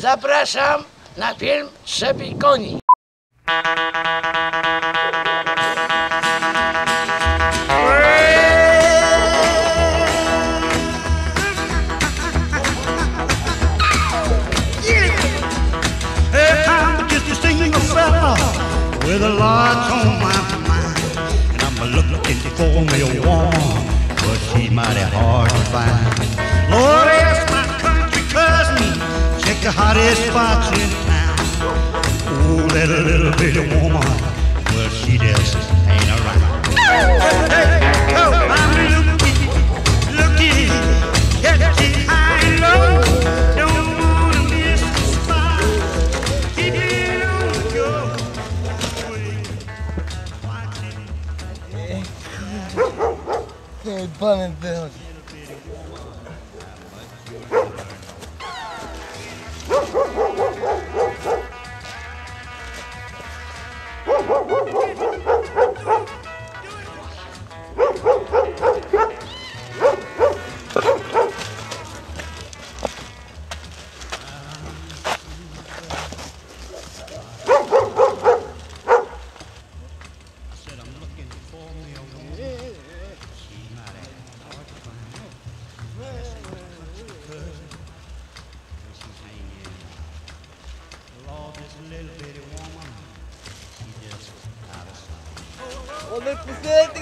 zapraszam na film Trzepij koni. With a lot on my mind. And I'm looking for me a woman, but she's mighty hard to find. Lord, the hottest spots in town. Oh, that little bitty woman, well, she just ain't around. Hey, oh, I'm looking, looking, catching high and low. Don't wanna miss the spot. Keep it on the go. Watching Panem wychodzi. said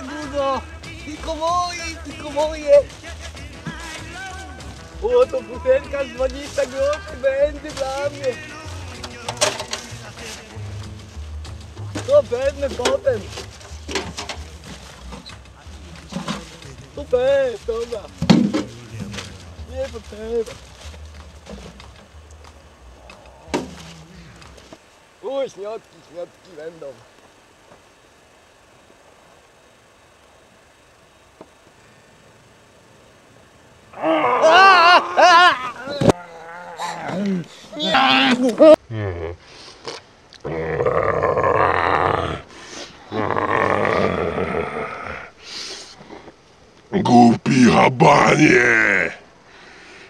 dużo! Tylko moje, tylko moje! O, to pusetka z 20 groszy będzie dla mnie! To pewne potem! Super, dobra! Nie potrzeba! O, śniotki, śniotki będą!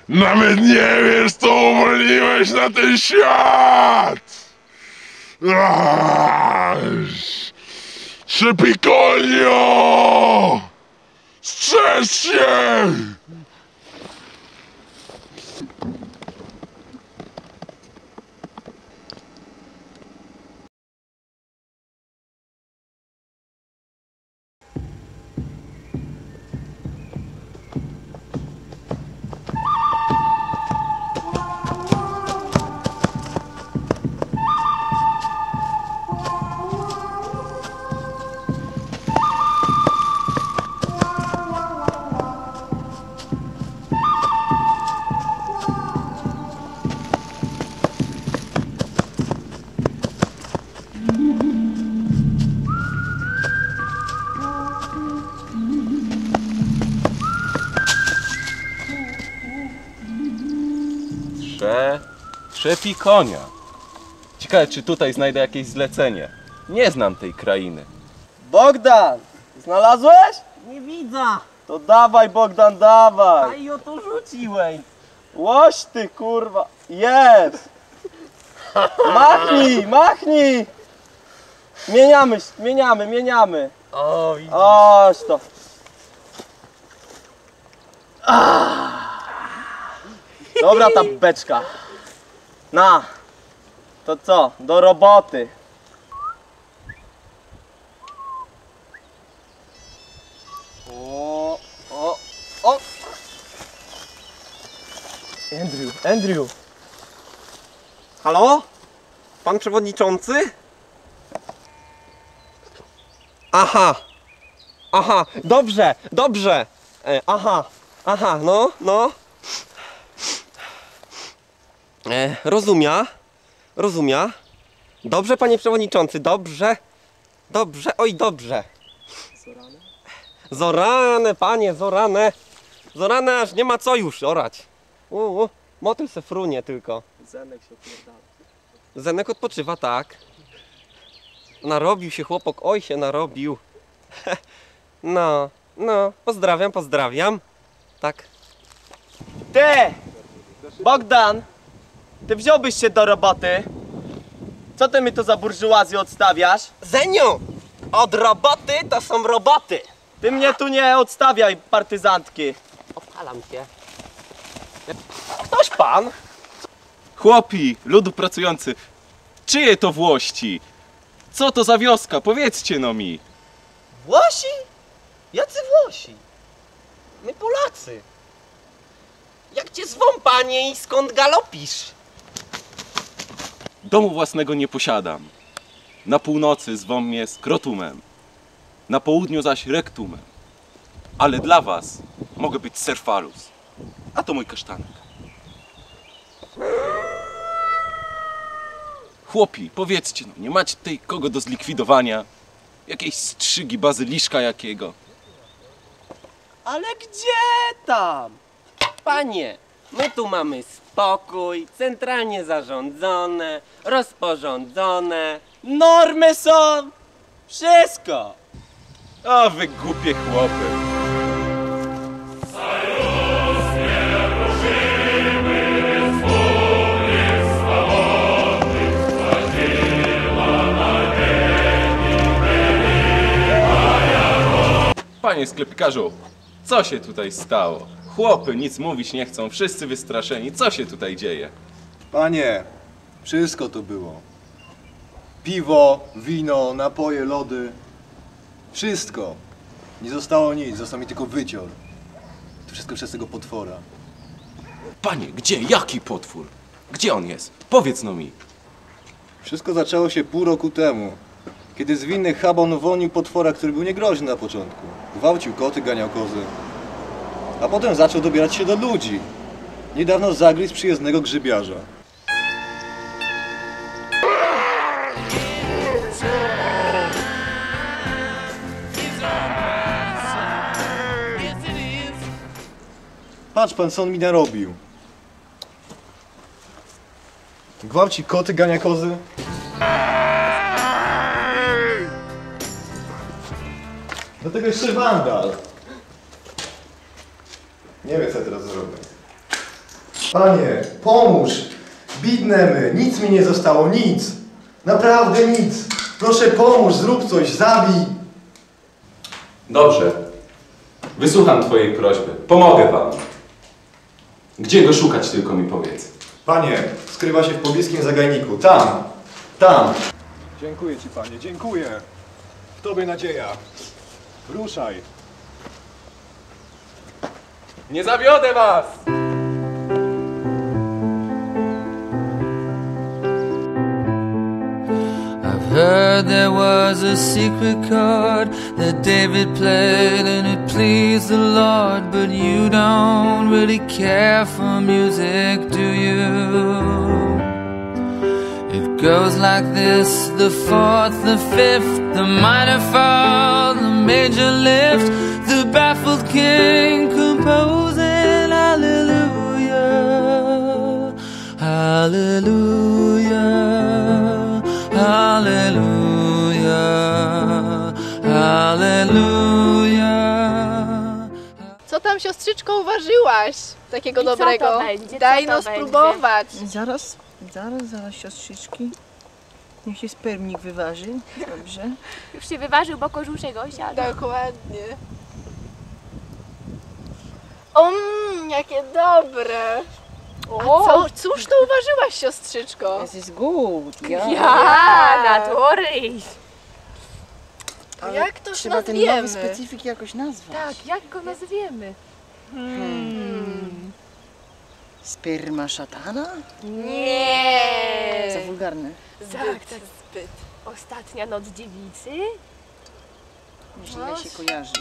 Nawet nie wiesz, co uwolniłeś na ten świat! Aż! Szypikonio! Strzeż się! Trzepi konia. Ciekawe, czy tutaj znajdę jakieś zlecenie. Nie znam tej krainy. Bogdan! Znalazłeś? Nie widzę! To dawaj, Bogdan, A dawaj! i o to rzuciłeś! Łoś ty, kurwa! Jest! Machnij, machnij! Mieniamy, mieniamy, mieniamy. O, widzisz. Oś to. Dobra ta beczka. Na. To co? Do roboty. O, o, o. Andrew, Andrew! Halo? Pan przewodniczący? Aha! Aha, dobrze, dobrze! E, aha, aha, no, no. E, rozumia, rozumia. Dobrze, panie przewodniczący, dobrze. Dobrze, oj, dobrze. Zorane, panie, zorane. Zorane, aż nie ma co już orać. U, u, motyl se frunie tylko. Zenek się opierdala. Zenek odpoczywa, tak. Narobił się chłopok, oj się narobił. No, no, pozdrawiam, pozdrawiam. Tak. Ty! Bogdan! Ty wziąłbyś się do roboty? Co ty mi tu za burżuazję odstawiasz? Zeniu! Od roboty to są roboty! Ty mnie tu nie odstawiaj, partyzantki. Opalam cię. Ktoś pan? Chłopi, ludu pracujący, czyje to włości? Co to za wioska? Powiedzcie no mi. Włosi? Jacy Włosi? My Polacy. Jak cię zwą, panie, i skąd galopisz? Domu własnego nie posiadam. Na północy zwą mnie skrotumem, na południu zaś rektumem. Ale dla was mogę być serfalus, a to mój kasztanek. Chłopi, powiedzcie no, nie macie tutaj kogo do zlikwidowania? Jakiejś strzygi bazyliszka jakiego? Ale gdzie tam? Panie, my tu mamy spokój, centralnie zarządzone, rozporządzone. Normy są! Wszystko! A wy głupie chłopy. Panie sklepikarzu, co się tutaj stało? Chłopy nic mówić nie chcą, wszyscy wystraszeni. Co się tutaj dzieje? Panie, wszystko to było. Piwo, wino, napoje, lody. Wszystko. Nie zostało nic, został mi tylko wycior. To wszystko przez tego potwora. Panie, gdzie? Jaki potwór? Gdzie on jest? Powiedz no mi. Wszystko zaczęło się pół roku temu, kiedy zwinny Habon wonił potwora, który był niegroźny na początku. Gwałcił koty, ganiał kozy. A potem zaczął dobierać się do ludzi. Niedawno zagryzł przyjezdnego grzybiarza. Patrz pan, co on mi narobił. Gwałci koty, gania kozy. Do tego jeszcze wandal. Nie wiem, co teraz zrobię. Panie, pomóż! Bidnemy, nic mi nie zostało, nic! Naprawdę nic! Proszę pomóż, zrób coś, zabij! Dobrze. Wysłucham twojej prośby. Pomogę wam. Gdzie go szukać, tylko mi powiedz. Panie, skrywa się w pobliskim zagajniku. Tam! Tam! Dziękuję ci, panie, dziękuję! W tobie nadzieja. Ruszaj! Nie zawiodę was! I've heard there was a secret chord that David played and it pleased the Lord, but you don't really care for music, do you? It goes like this the fourth, the fifth, the minor fall, the major lift, baffled king composing hallelujah, hallelujah, hallelujah, hallelujah. Co tam siostrzyczko uważyłaś takiego I co to dobrego? będzie? Daj Co to no będzie? spróbować. Zaraz, zaraz, zaraz siostrzyczki. Niech się spermnik wyważy. Dobrze. Już się wyważył, bo korzuszego siadł. Dokładnie. Mmm, jakie dobre. A co, cóż to uważyłaś siostrzyczko? Es ist gut. Ja. Ja, natury. To jak to Trzeba ten nowy nazwiemy? specyfik jakoś nazwać. Tak, jak go nazwiemy? Sperma szatana? Nie. Za wulgarne. Tak, tak. Zbyt. Ostatnia noc dziewicy? Źle się kojarzy.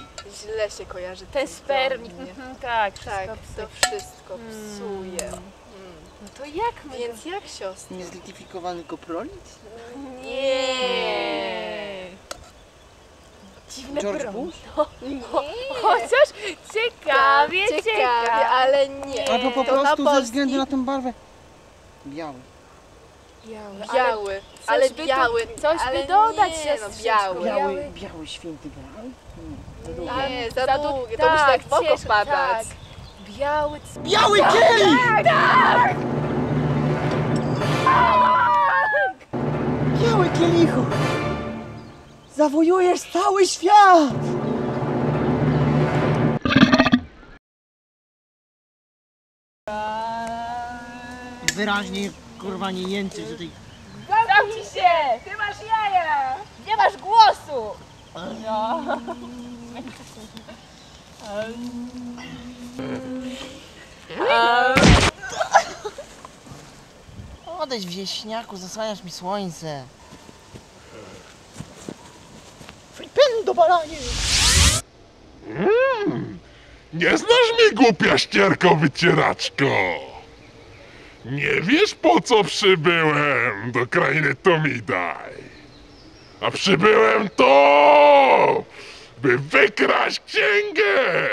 Źle się kojarzy. Ten spermik. Mhm, tak, Tak, to wszystko psuje. No to jak my Więc jak siostra? Niezlityfikowany koprolit? Nie. Dziwne George. Bush? No, chociaż ciekawie, ciekawie, ciekawie, ale nie. Albo po to prostu ze względu na tą barwę. Biały. Biały, ale coś ale by biały, tu, coś ale by dodać nie, się no, biały. biały. Biały święty Graal? Nie, nie, za, za długi, to tak, musi tak w oko padać. Tak. Biały... Biały kij! Tak! tak! Biały kielichu! Zawojujesz cały świat! Wyraźnie kurwa nie jęczy, że tej się! Ty masz jaja! Nie masz głosu! No. Odejdź wieśniaku, zasłaniasz mi słońce. Flipendo balanie! Mm, nie znasz mnie, głupia ścierko wycieraczko? Nie wiesz, po co przybyłem do krainy Tomidaj? A przybyłem to, by wykraść księgę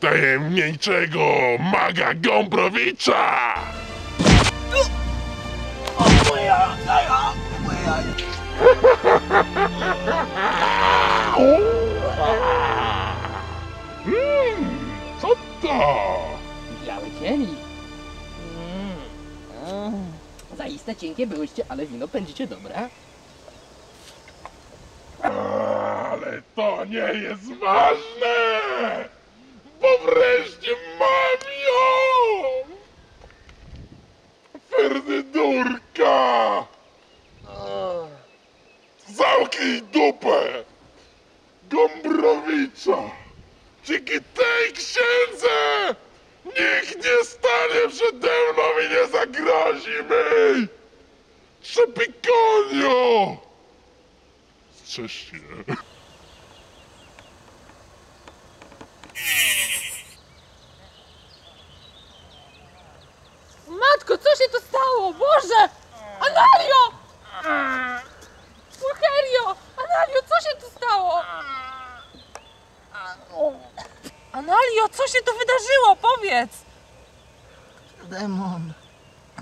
tajemniczego maga Gombrowicza! Mm, Cienkie byłyście, ale wino pędzicie dobre. Ale to nie jest ważne! Bo wreszcie mam ją! Ferdydurka! Zamknij dupę! Gombrowicza! Dzięki tej księdze nikt nie stanie przede mną i nie zagrozi mi! Trzepikoniu! Strzeż się. Matko, co się to stało? Boże! Analio! Pulcherio! Analio, co się tu stało? Analio, co się tu wydarzyło? Powiedz! Demon.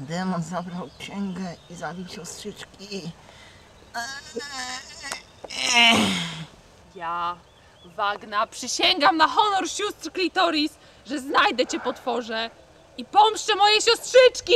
Demon zabrał zabił siostrzyczki. Ja, Wagna, przysięgam na honor sióstr Klitoris, że znajdę cię potworze i pomszczę moje siostrzyczki!